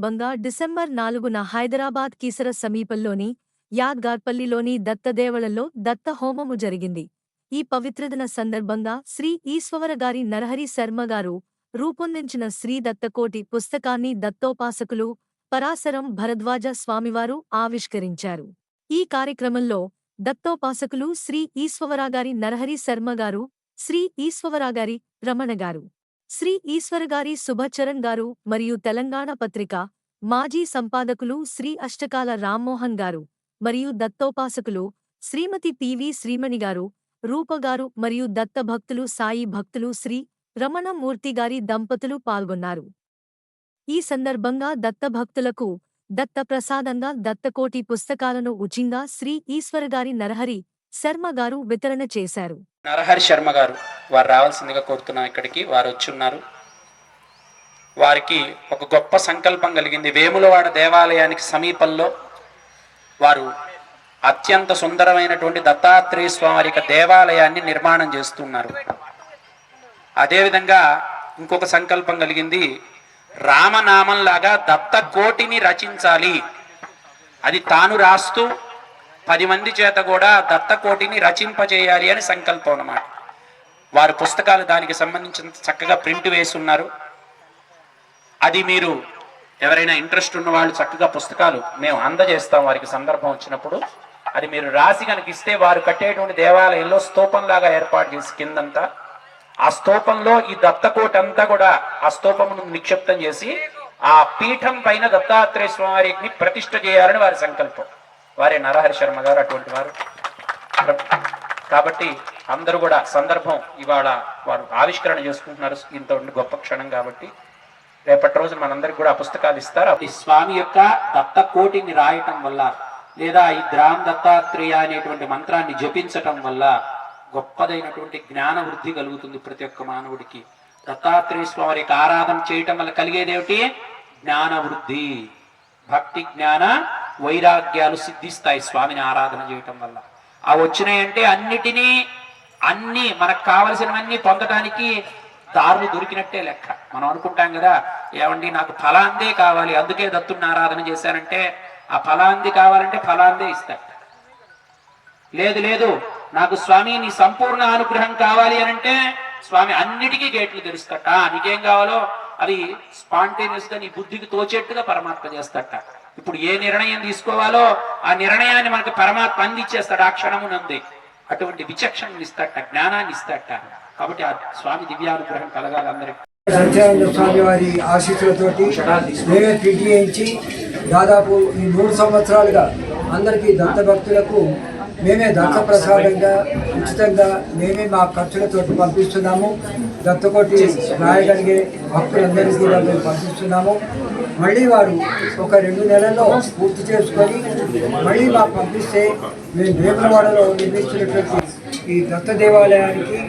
సందర్భంగా డిసెంబర్ నాలుగున హైదరాబాద్ కీసర సమీపంలోని యాద్గార్పల్లిలోని దత్తదేవళలో దత్త హోమము జరిగింది. ఈ పవిత్రదిన సందర్భంగా శ్రీ ఈశ్వరగారి నరహరి శర్మగారు రూపొందించిన శ్రీ దత్తకోటి పుస్తకాన్ని దత్తోపాసకులు పరాశరం భరద్వాజ స్వామివారు ఆవిష్కరించారు. ఈ కార్యక్రమంలో దత్తోపాసకులు శ్రీ ఈశ్వరగారి నరహరి శర్మగారు శ్రీ ఈశ్వరగారి రమణ గారు శ్రీ ఈశ్వరగారి శుభచరణ్ గారు మరియు తెలంగాణ పత్రిక మాజీ సంపాదకులు శ్రీ అష్టకాల రామ్మోహన్ గారు మరియు దత్తోపాసకులు శ్రీమతి పివి శ్రీమణి గారు రూపగారు మరియు దత్త భక్తులు సాయి భక్తులు శ్రీ రమణమూర్తి గారి దంపతులు పాల్గొన్నారు. ఈ సందర్భంగా దత్త భక్తులకు దత్త ప్రసాదంగా దత్తకోటి పుస్తకాలను ఉచితంగా శ్రీ ఈశ్వరగారి నరహరి శర్మ గారు వితరణ చేశారు. నరహరి శర్మ గారు వారు రావాల్సిందిగా కోరుతున్నాం ఇక్కడికి వారు వచ్చి ఉన్నారు. వారికి ఒక గొప్ప సంకల్పం కలిగింది. వేములవాడ దేవాలయానికి సమీపంలో వారు అత్యంత సుందరమైనటువంటి దత్తాత్రేయ స్వామి యొక్క దేవాలయాన్ని నిర్మాణం చేస్తున్నారు. అదేవిధంగా ఇంకొక సంకల్పం కలిగింది. రామనామంలాగా దత్త కోటిని రచించాలి. అది తాను రాస్తూ పది మంది చేత కూడా దత్తకోటిని రచింపజేయాలి అని సంకల్పం అన్నమాట. వారు పుస్తకాలు దానికి సంబంధించిన చక్కగా ప్రింట్ వేసి ఉన్నారు. అది మీరు ఎవరైనా ఇంట్రెస్ట్ ఉన్న వాళ్ళు చక్కగా పుస్తకాలు మేము అందజేస్తాం వారికి సందర్భం వచ్చినప్పుడు. అది మీరు రాసి కనుక ఇస్తే వారు కట్టేటువంటి దేవాలయంలో స్తూపంలాగా ఏర్పాటు చేసి కిందంతా. ఆ స్తూపంలో ఈ దత్తకోట అంతా కూడా ఆ స్తూపమును నిక్షిప్తం చేసి ఆ పీఠం పైన దత్తాత్రేయ స్వామివారిని వారికి చేయాలని వారి సంకల్పం. వారే నరహరి శర్మ గారు అటువంటి వారు. కాబట్టి అందరూ కూడా సందర్భం ఇవాళ వారు ఆవిష్కరణ చేసుకుంటున్నారు. ఇంత గొప్ప క్షణం కాబట్టి రేపటి రోజు మనందరికి కూడా ఆ పుస్తకాలు ఇస్తారు? ఈ స్వామి యొక్క దత్త కోటిని రాయటం వల్ల లేదా ఈ ద్రామ్ దత్తాత్రేయ అనేటువంటి మంత్రాన్ని జపించటం వల్ల గొప్పదైనటువంటి జ్ఞాన వృద్ధి కలుగుతుంది ప్రతి ఒక్క మానవుడికి. దత్తాత్రేయ స్వామి యొక్క ఆరాధన చేయటం వల్ల కలిగేదేమిటి జ్ఞాన వృద్ధి భక్తి జ్ఞాన వైరాగ్యాలు సిద్ధిస్తాయి స్వామిని ఆరాధన చేయటం వల్ల. ఆ వచ్చినాయంటే అన్నిటినీ అన్ని మనకు కావలసినవన్నీ పొందటానికి దారులు దొరికినట్టే లెక్క. మనం అనుకుంటాం కదా ఏమండి నాకు ఫలాందే కావాలి అందుకే దత్తుని ఆరాధన చేశానంటే ఆ ఫలాంది కావాలంటే ఫలాందే ఇస్తాడు. లేదు లేదు నాకు స్వామి నీ సంపూర్ణ అనుగ్రహం కావాలి అని అంటే స్వామి అన్నిటికీ గేట్లు తెరుస్తట. నీకేం కావాలో అది స్పాంటేనియస్గా నీ బుద్ధికి తోచేట్టుగా పరమాత్మ చేస్తట. ఇప్పుడు ఏ నిర్ణయం తీసుకోవాలో ఆ నిర్ణయాన్ని మనకి పరమాత్మ అందించేస్తాడు ఆ క్షణమునంది అటువంటి విచక్షణ ఇస్తాట జ్ఞానాన్ని ఇస్తాట కాబట్టి ఆ స్వామి దివ్యానుగ్రహం కలగాలి అందరికి. సత్యానంద స్వామి వారి ఆశీస్సులతోటి మేమే ప్రింట్ చేయించి దాదాపు ఈ మూడు సంవత్సరాలుగా అందరికీ దత్త భక్తులకు మేమే దత్త ప్రసాదంగా ఉచితంగా మేమే మా ఖర్చులతో పంపిస్తున్నాము. దత్తకోటి రాయగలిగే భక్తులందరికీ కూడా మేము పంపిస్తున్నాము. మళ్ళీ వారు ఒక రెండు నెలల్లో పూర్తి చేసుకొని మళ్ళీ మాకు పంపిస్తే మేము వేములవాడలో నిర్మిస్తున్నటువంటి ఈ దత్త దేవాలయానికి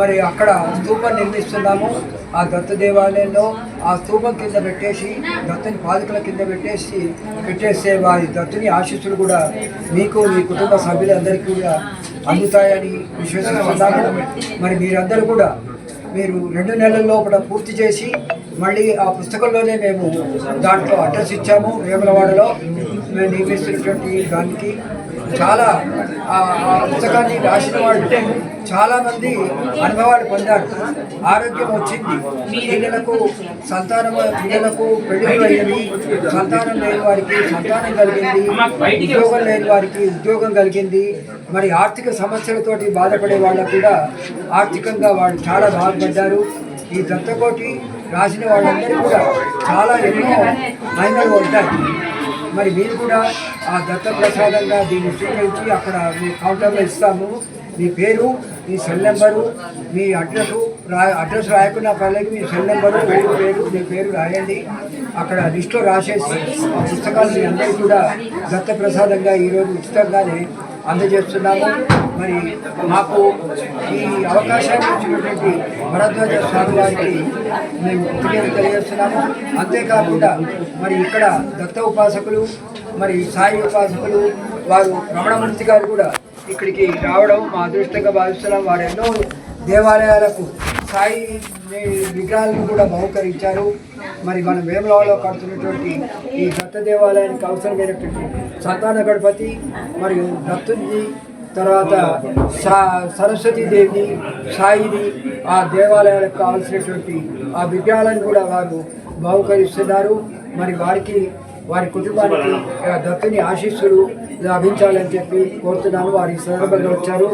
మరి అక్కడ స్థూపం నిర్మిస్తున్నాము. ఆ దత్త దేవాలయంలో ఆ స్తూపం కింద పెట్టేసి దత్తుని పాదుకల కింద పెట్టేసి పెట్టేస్తే వారి దత్తుని ఆశీస్సులు కూడా మీకు మీ కుటుంబ సభ్యులందరికీ కూడా అందుతాయని విశ్వసిస్తున్నాము మరి మీరందరూ కూడా మీరు రెండు నెలల లోపల పూర్తి చేసి మళ్ళీ ఆ పుస్తకంలోనే మేము దాంట్లో అడ్రస్ ఇచ్చాము వేములవాడలో. మేము నియమిస్తున్నటువంటి దానికి చాలా ఆ పుస్తకాన్ని రాసిన వాళ్ళు చాలా మంది అనుభవాలు పొందారు. ఆరోగ్యం వచ్చింది. పిల్లలకు సంతానం పిల్లలకు పెళ్ళి అయ్యింది. సంతానం లేని వారికి సంతానం కలిగింది. ఉద్యోగం లేని వారికి ఉద్యోగం కలిగింది. మరి ఆర్థిక సమస్యలతోటి బాధపడే వాళ్ళకు కూడా ఆర్థికంగా వాళ్ళు చాలా బాధపడ్డారు. ఈ దత్తకోటి రాసిన వాళ్ళందరూ కూడా చాలా ఎన్నో మహిమలు ఉంటాయి మరి మీరు కూడా ఆ దత్త ప్రసాదంగా దీన్ని స్వీకరించి అక్కడ మీ కౌంటర్లో ఇస్తాము. మీ పేరు మీ సెల్ నెంబరు మీ అడ్రస్ రా అడ్రస్ రాయకుండా పర్లేదు మీ సెల్ నెంబరు పేరు పేరు మీ పేరు రాయండి. అక్కడ లిస్టులో రాసేసి ఆ పుస్తకాలు మీ అందరికీ కూడా దత్త ప్రసాదంగా ఈరోజు ఉచితంగానే అందజేస్తున్నాము. మరి మాకు ఈ అవకాశాన్ని ఇచ్చినటువంటి భరద్వాజ స్వామి వారికి మేము కృతజ్ఞత తెలియజేస్తున్నాము. అంతేకాకుండా మరి ఇక్కడ దత్త ఉపాసకులు మరి సాయి ఉపాసకులు వారు రమణమూర్తి గారు కూడా ఇక్కడికి రావడం మా అదృష్టంగా భావిస్తున్నాం. వారు ఎన్నో దేవాలయాలకు సాయి విగ్రహాలను కూడా బహుకరించారు. మరి మన వేములవాడలో కడుతున్నటువంటి ఈ దత్త దేవాలయానికి అవసరమైనటువంటి సంతాన గణపతి మరియు దత్తుని తర్వాత సా సరస్వతీదేవి సాయిని ఆ దేవాలయాలకు కావాల్సినటువంటి ఆ విగ్రహాలను కూడా వారు బహుకరిస్తున్నారు. మరి వారికి వారి కుటుంబానికి ఆ దత్తుని ఆశీస్సులు లభించాలని చెప్పి కోరుతున్నాను. వారి సందర్భంగా వచ్చారు.